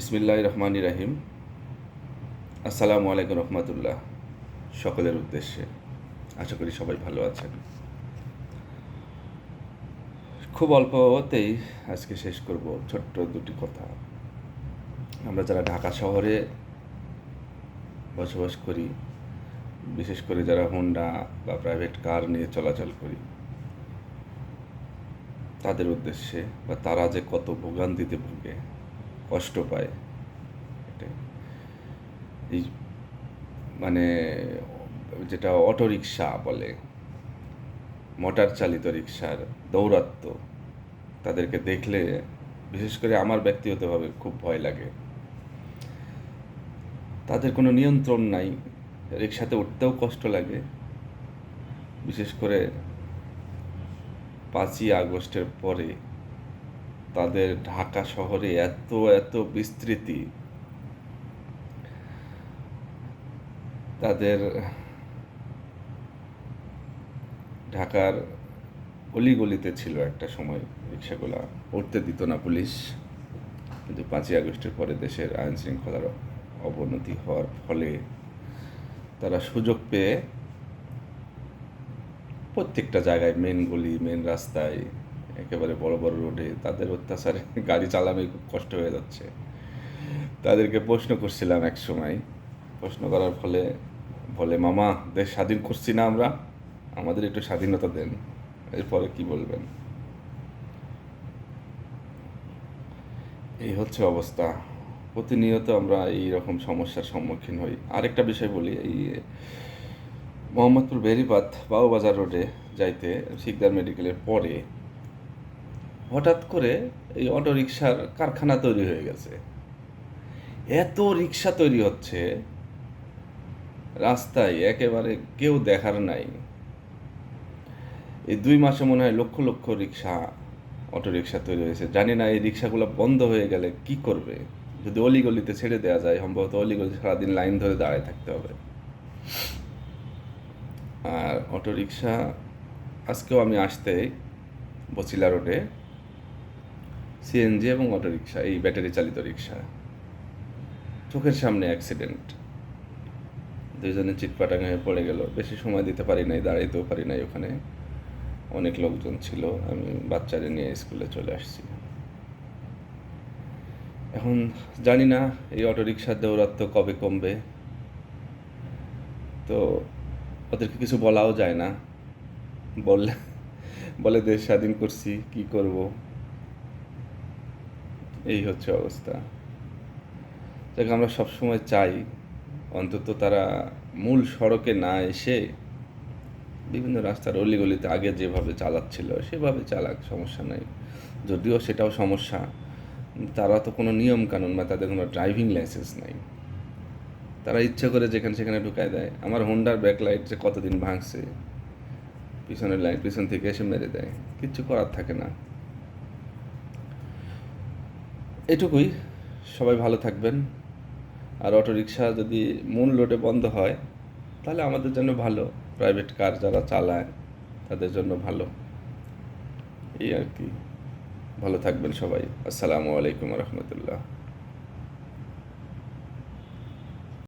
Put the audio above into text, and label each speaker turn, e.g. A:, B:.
A: বিসমিল্লাহ রহমান রাহিম আসসালামু আলাইকুম রহমতুল্লাহ, সকলের উদ্দেশ্যে। আশা করি সবাই ভালো আছেন। খুব অল্পতেই আজকে শেষ করব ছোট্ট দুটি কথা। আমরা যারা ঢাকা শহরে বসবাস করি, বিশেষ করে যারা হোন্ডা বা প্রাইভেট কার নিয়ে চলাচল করি, তাদের উদ্দেশ্যে বা তারা যে কত ভোগান্তিতে ভুগে কষ্ট পায়। এই মানে যেটা অটো রিক্সা বলে, মোটর চালিত রিক্সার দৌরাত্ম, তাদেরকে দেখলে বিশেষ করে আমার ব্যক্তিগতভাবে খুব ভয় লাগে। তাদের কোনো নিয়ন্ত্রণ নাই, রিক্সাতে উঠতেও কষ্ট লাগে। বিশেষ করে পাঁচই আগস্টের পরে তাদের ঢাকা শহরে এত এত বিস্তৃতি। তাদের ঢাকার অলিগলিতে ছিল একটা সময় রিক্সাগুলা। উঠতে দিত না পুলিশ। কিন্তু পাঁচই আগস্টের পরে দেশের আইন শৃঙ্খলার অবনতি হওয়ার ফলে তারা সুযোগ পেয়ে প্রত্যেকটা জায়গায় মেন গলি মেন রাস্তায় একেবারে বড় বড় রোডে তাদের অত্যাচারে গাড়ি চালানোই খুব কষ্ট হয়ে যাচ্ছে। তাদেরকে প্রশ্ন করছিলাম এক সময়। প্রশ্ন করার ফলে বলে, মামা, দেশ স্বাধীন করছি না আমরা, আমাদের একটু স্বাধীনতা দেন, এরপরে কি বলবেন? এই হচ্ছে অবস্থা। প্রতিনিয়ত আমরা এই রকম সমস্যার সম্মুখীন হই। আরেকটা বিষয় বলি, এই মোহাম্মদপুর বেরিবাদ বাউবাজার রোডে যাইতে শিকদার মেডিকেলের পরে হঠাৎ করে এই অটো রিক্সার কারখানা তৈরি হয়ে গেছে। এত রিক্সা তৈরি হচ্ছে, রাস্তায় একেবারে কেউ দেখার নাই। এই দুই মাসে মনে হয় lakh lakh rickshaw auto rickshaw তৈরি হয়েছে। জানি না এই রিক্সাগুলো বন্ধ হয়ে গেলে কি করবে। যদি অলিগলিতে ছেড়ে দেওয়া যায়, সম্ভবত অলিগলি সারাদিন লাইন ধরে দাঁড়ায় থাকতে হবে। আর অটো রিক্সা আজকেও আমি আসতে বচিলা রোডে সিএনজি এবং অটো রিক্সা এই ব্যাটারি চালিত রিক্সা চোখের সামনে অ্যাক্সিডেন্ট দুজনে চিটপাটাং হয়ে পড়ে গেল। বেশি সময় দিতে পারি নাই, দাঁড়াইতেও পারি নাই ওখানে। অনেক লোকজন ছিল, আমি বাচ্চারে নিয়ে স্কুলে চলে আসছি। এখন জানি না, এই অটো রিক্সার দৌরাত্ম কবে কমবে। তো ওদেরকে কিছু বলাও যায় না। বললে, বলে দেশ স্বাধীন করছি, কি করব? এই হচ্ছে অবস্থা। যাকে, আমরা সবসময় চাই, অন্তত তারা মূল সড়কে না এসে বিভিন্ন রাস্তার অলিগলিতে আগে যেভাবে চালাচ্ছিল, সেভাবে চালাক, সমস্যা নাই। যদিও সেটাও সমস্যা। তারা তো কোনো নিয়ম কানুন বা তাদের কোনো ড্রাইভিং লাইসেন্স নাই। তারা ইচ্ছে করে যেখানে সেখানে ঢুকায় দেয়। আমার হোন্ডার ব্যাক লাইট যে কতদিন ভাঙছে, পিছনের লাইট পিছন থেকে এসে মেরে দেয়। কিচ্ছু করার থাকে না। এটুকুই। সবাই ভালো থাকবেন। আর অটো রিক্সা যদি মূল লোডে বন্ধ হয়, তাহলে আমাদের জন্য ভালো। প্রাইভেট কার যারা চালায়, তাদের জন্য ভালো। এই আর কি। ভালো থাকবেন সবাই। আসসালামু আলাইকুম রহমতুল্লাহ।